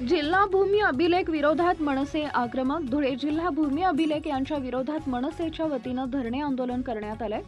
जिल्हा भूमी अभिलेख विरोधात मनसे आक्रमक. धुळे जिल्हा भूमी अभिलेख यांच्या विरोधात मनसेच्या वतीनं धरणे आंदोलन करण्यात आलंय.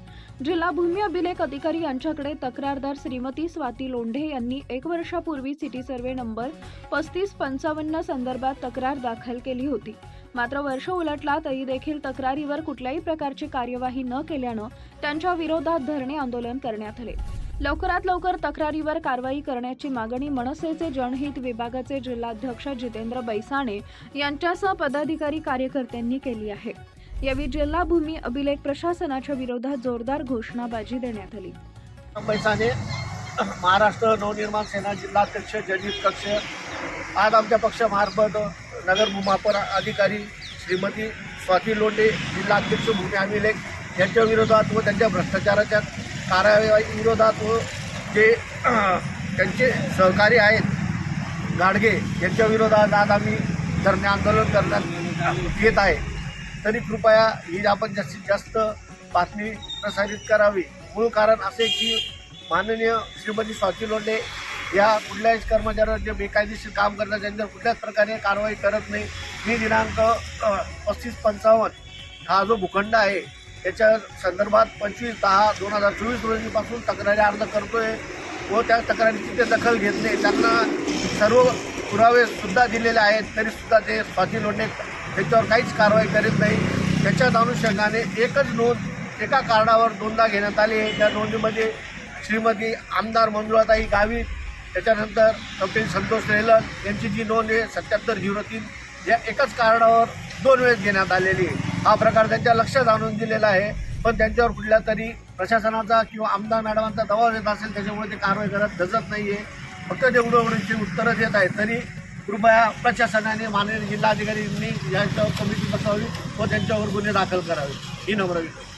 जिल्हा भूमी अभिलेख अधिकारी यांच्याकडे तक्रारदार श्रीमती स्वाती लोंढे यांनी एक वर्षापूर्वी सिटी सर्वे नंबर पस्तीस पंचावन्न संदर्भात तक्रार दाखल केली होती. मात्र वर्ष उलटला तरी देखील तक्रारीवर कुठल्याही प्रकारची कार्यवाही न केल्यानं त्यांच्या विरोधात धरणे आंदोलन करण्यात आले. लवकरात लवकर तक्रारीवर कारवाई करण्याची मागणी मनसेचे जनहित विभागाचे जिल्हाध्यक्ष जितेंद्र बैसाणे यांच्यासह पदाधिकारी कार्यकर्त्यांनी केली आहे. यावेळी जिल्हा भूमी अभिलेख प्रशासनाच्या विरोधात जोरदार घोषणाबाजी देण्यात आली. पैसाने महाराष्ट्र नवनिर्माण सेना जिल्हाध्यक्ष जनहित कक्ष आज आमच्या पक्षामार्फत नगर भूमापन अधिकारी श्रीमती स्वाती लोटे जिल्हाध्यक्ष भूमी अभिलेख यांच्या विरोधात व त्यांच्या भ्रष्टाचाराच्या विरोधात व जे त्यांचे सहकारी आहेत गाडगे यांच्या विरोधात आज आम्ही धरणे आंदोलन करण्यात येत आहे. तरी कृपया ही आपण जास्तीत जास्त बातमी प्रसारित करावी. मूळ कारण असे की माननीय श्रीमती स्वाती लोंढे या कुठल्याही कर्मचाऱ्यावर जे बेकायदेशीर काम करतात त्यांच्यावर कुठल्याच प्रकारे कारवाई करत नाही. ही दिनांक पस्तीस पंचावन्न हा जो भूखंड आहे त्याच्या संदर्भात पंचवीस दहा दोन हजार चोवीस रोजीपासून तक्रारी अर्ज करतोय व त्या तक्रारीची ते दखल घेत नाही. त्यांना सर्व पुरावेसुद्धा दिलेले आहेत तरीसुद्धा ते स्वाती लोंढे त्याच्यावर काहीच कारवाई करीत नाही. त्याच्याच अनुषंगाने एकच नोंद एका कारणावर दोनदा घेण्यात आली आहे. त्या नोंदीमध्ये श्रीमती आमदार मंजुळाताई गावित त्याच्यानंतर कपिल संतोष रेलन यांची जी नोंद आहे सत्याहत्तर झिरो तीन या एकाच कारणावर दोन वेळेस घेण्यात आलेली आहे. हा प्रकार त्यांच्या लक्षात आणून दिलेला आहे. पण त्यांच्यावर कुठल्या तरी प्रशासनाचा किंवा आमदार मॅडमांचा दबाव येत असेल त्याच्यामुळे ते कारवाई करत धजत नाही आहे फक्त ते उडवण्याची उत्तरं देत आहेत. तरी कृपया प्रशासनाने माननीय जिल्हाधिकाऱ्यांनी यांच्यावर कमिटी बसावी व त्यांच्यावर गुन्हे दाखल करावे. ही नम्र विनंती.